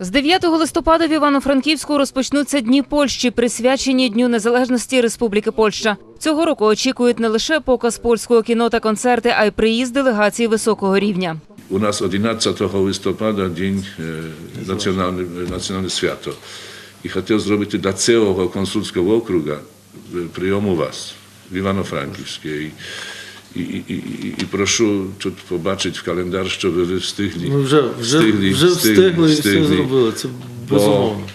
З 9 листопада в Івано-Франківську розпочнуться Дні Польщі, присвячені Дню Незалежності Республіки Польща. Цього року очікують не лише показ польського кіно та концерти, а й приїзд делегацій високого рівня. U nas 11 listopada dzień e, nacjonalny, nacjonalne święto. I chciał zrobić dla całego konsulskiego okruga e, przyjmu was w Iwano-Frankivskiej. I, i, i, i, I proszę побачити в календар, що ви встигли. Ми вже, вже, Встигли, вже встигли, встигли і все зробили. Це безумовно.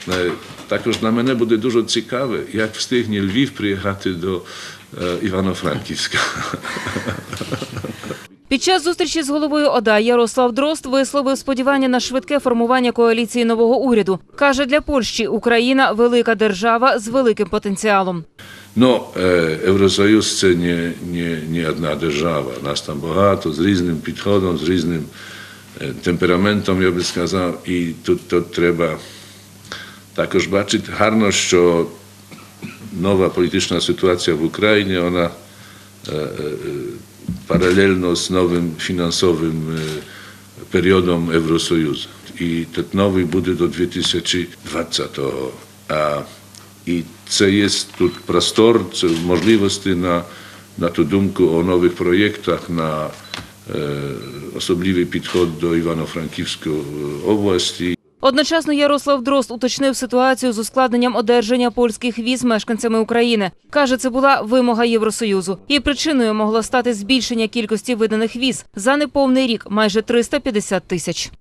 також на мене буде дуже цікаве, як встигне Львів приїхати до е, Івано-Франківська. Під час зустрічі з головою ОДА Ярослав Дрозд висловив сподівання на швидке формування коаліції нового уряду. Каже, для Польщі Україна велика держава з великим потенціалом. E, Євросоюз це не, не, не одна держава. Нас там багато, з різним підходом, з різним е, темпераментом, я би сказав. І тут, тут треба також бачити гарно, що нова політична ситуація в Україні, вона е, е, е, паралельно з новим фінансовим е, періодом Євросоюзу. І тут новий буде до 2020-го. А і це є тут простор, це можливості на, на ту думку о нових проєктах, на е, особливий Одночасно Ярослав Дрозд уточнив ситуацію з ускладненням одержання польських віз мешканцями України. Каже, це була вимога Євросоюзу. І причиною могло стати збільшення кількості виданих віз за неповний рік майже 350 тисяч.